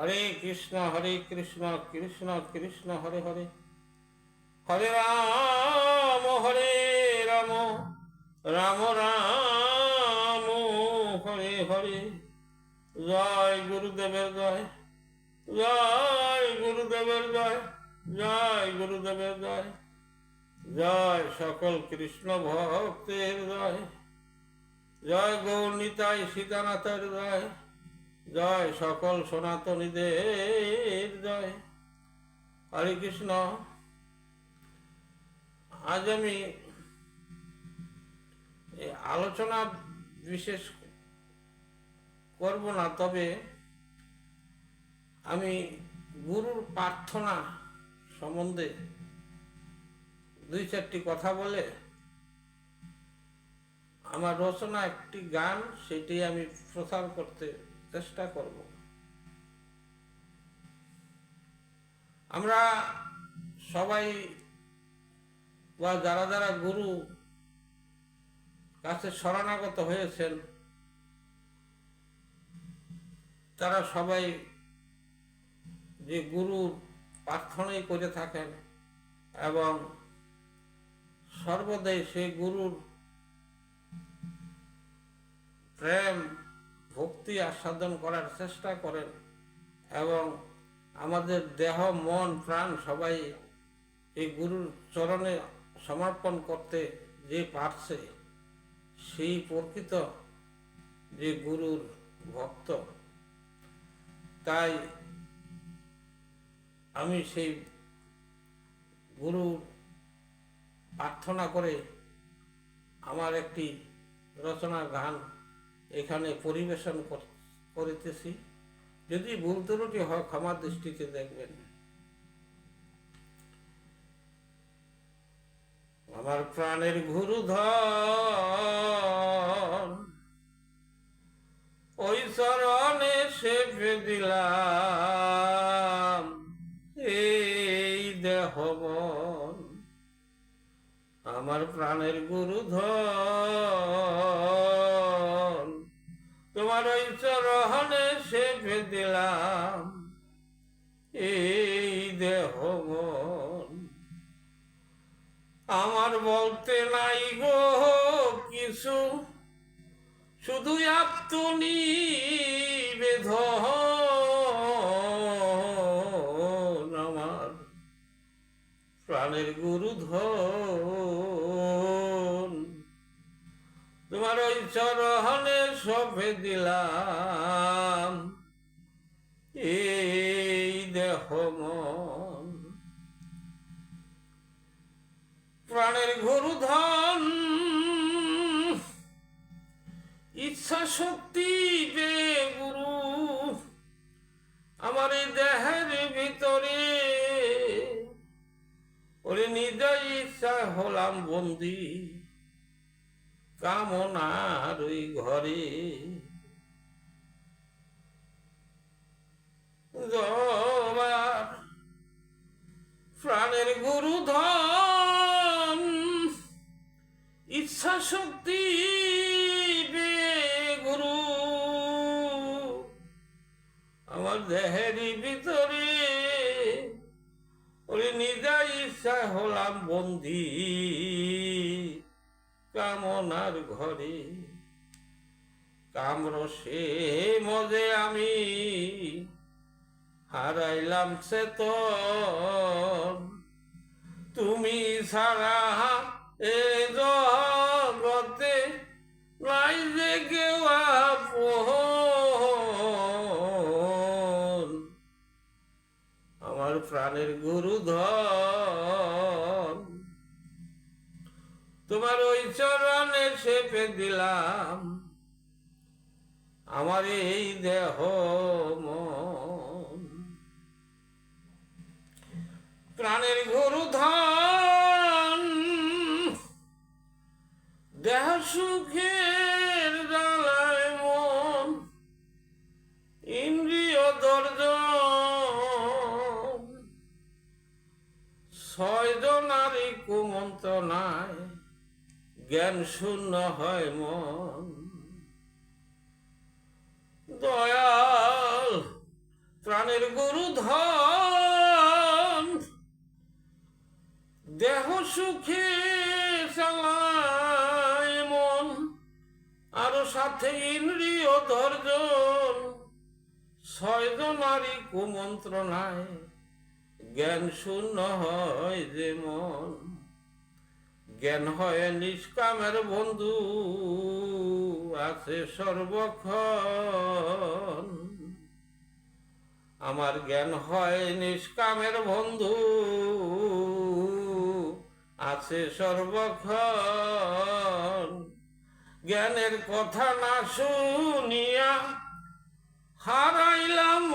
হরে কৃষ্ণ হরে কৃষ্ণ কৃষ্ণ কৃষ্ণ, হরে হরে। হরে রাম হরে রাম রাম রাম, হরে হরে। জয় গুরুদেবের জয় জয় গুরুদেবের জয় জয় গুরুদেবের জয় জয় সকল কৃষ্ণ ভক্তের জয় জয় গৌরনীতাই সীতানাথের জয়। জয় সকল সনাতনীদের জয়। হরে কৃষ্ণ। আজ আমি আলোচনা বিশেষ করব না, তবে আমি গুরুর প্রার্থনা সম্বন্ধে দুই চারটি কথা বলে আমার রচনা একটি গান, সেটি আমি প্রচার করতে চেষ্টা করব। আমরা সবাই বা যারা যারা গুরু কাছে শরণাগত হয়েছেন, তারা সবাই যে গুরু প্রার্থনাই করে থাকেন এবং সর্বদাই সেই গুরুর প্রেম ভক্তি আস্বাদন করার চেষ্টা করেন এবং আমাদের দেহ, মন, প্রাণ সবাই এই গুরুর চরণে সমর্পণ করতে যে পারছে, সেই প্রকৃত যে গুরুর ভক্ত। তাই আমি সেই গুরু প্রার্থনা করে আমার একটি রচনা গান এখানে পরিবেশন কর- করিতেছি। যদি ভুল ত্রুটি হয় ক্ষমার দৃষ্টিতে দেখবেন। আমার প্রাণের গুরু ওই চরণে সেপে দিলাম। এই দেহ আমার প্রাণের গুরু ধন আমার বলতে নাই গো কিছু। শুধু আপনি বেধন আমার। প্রাণের গুরু ধন তোমার ওই চরহনে সফে দিলাম। এই দেহ মন প্রাণের গুরু ধন ইচ্ছা শক্তি বে গুরু আমার দেহের ভিতরে। ওরে নিজ ইচ্ছা হলাম বন্দি, কামনার ওই ঘরে। জবার প্রাণের গুরু ধন দেহেরই ভিতরে। ওরে নিজা ইচ্ছা হলাম বন্দি। কামনার ঘরে কামরসে মজে আমি হারাইলাম চেতন। তুমি ছাড়া এ জগতে নাই যে কেউ প্রাণের গুরু ধন তোমার ওই চরণে সেপে দিলাম। আমার এই দেহ মন ছয়জনারই কুমন্ত্রণায় জ্ঞান শূন্য হয় মন। দয়াল প্রাণের গরু ধন, দেহ সুখে চালায় মন, আরও সাথে ইন্দ্রিয় দর্জন ছয়জনারই কুমন্ত্রণায় জ্ঞান শূন্য হয় যে মন। জ্ঞান হয় নিষ্কামের বন্ধু, আছে সর্বক্ষণ। আমার জ্ঞান হয় নিষ্কামের বন্ধু, আছে সর্বক্ষণ। জ্ঞানের কথা না শুনিয়া হারাইলাম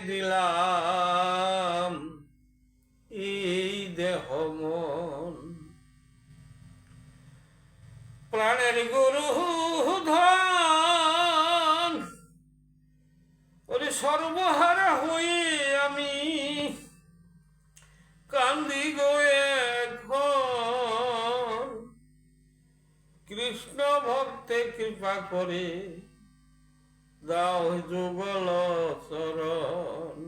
দিলাম। এই দেহ মন। প্রাণের গুরু ধন। ওরে সর্বহারা হয়ে আমি কান্দি গো এখন কৃষ্ণ ভক্তে কৃপা করে দাও যুগল চরণ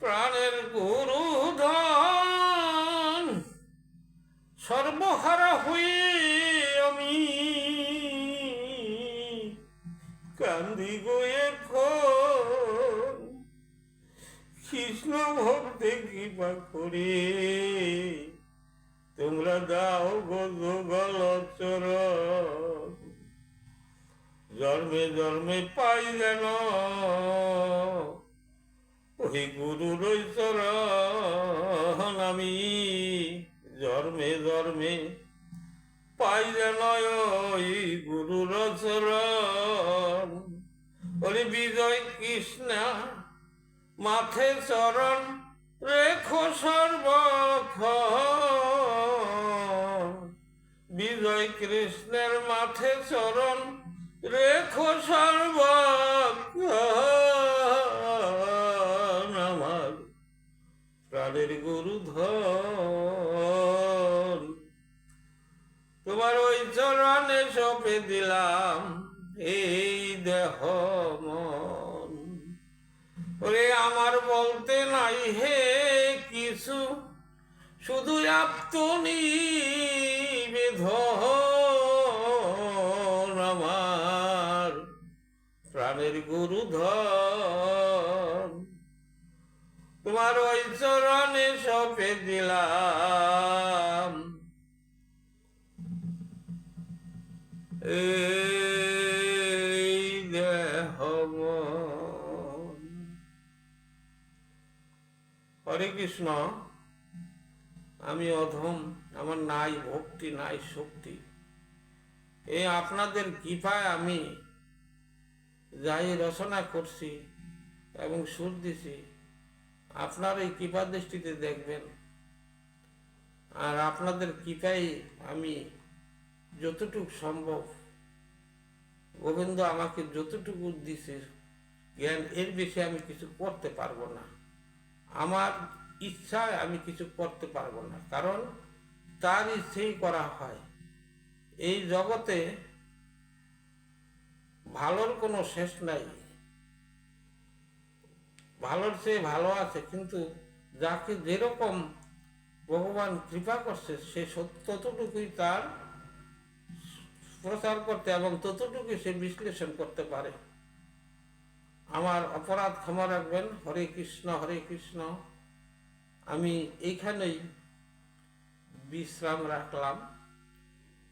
প্রাণের গুরু ধন, সর্বহারা হয়ে আমি। কান্দি গো এখন, কৃষ্ণ ভক্তে কৃপা করে। তোমরা দাও গো যুগল চরণ জন্মে জন্মে পাই যেন ওই গুরুর চরণ আমি, জন্মে জন্মে পাই যেন ওই গুরুর চরণ ওরে বিজয় কৃষ্ণ মাথে চরণ রেখো সর্বক্ষণ। বিজয় কৃষ্ণের মাথে চরণ রেখো সর্বক্ষণ আমার প্রাণের গুরু ধন তোমার ওই চরণে সপে দিলাম এই দেহ মন। ওরে, আমার বলতে নাই হে কিছু, শুধু আপনি বেধন প্রাণের গুরু ধন তোমার ওই চরণে সপে দিলাম। হরে কৃষ্ণ, আমি অধম, আমার নাই ভক্তি, নাই শক্তি। এই আপনাদের কৃপায় আমি যাই রচনা করছি এবং সুর দিছি, আপনার এই কৃপা দৃষ্টিতে দেখবেন। আর আপনাদের কৃপায় আমি যতটুক সম্ভব, গোবিন্দ আমাকে যতটুকু দিছে, জ্ঞান এর বেশি আমি কিছু করতে পারব না। আমার ইচ্ছায় আমি কিছু করতে পারব না, কারণ তার ইচ্ছেই করা হয়। এই জগতে ভালোর কোনো শেষ নাই। ভালোর চেয়ে ভালো আছে, কিন্তু যাকে যেরকম ভগবান কৃপা করছে, সে ততটুকুই তার প্রচার করতে এবং ততটুকুই সে বিশ্লেষণ করতে পারে। আমার অপরাধ ক্ষমা রাখবেন, হরে কৃষ্ণ হরে কৃষ্ণ। আমি এইখানেই বিশ্রাম রাখলাম।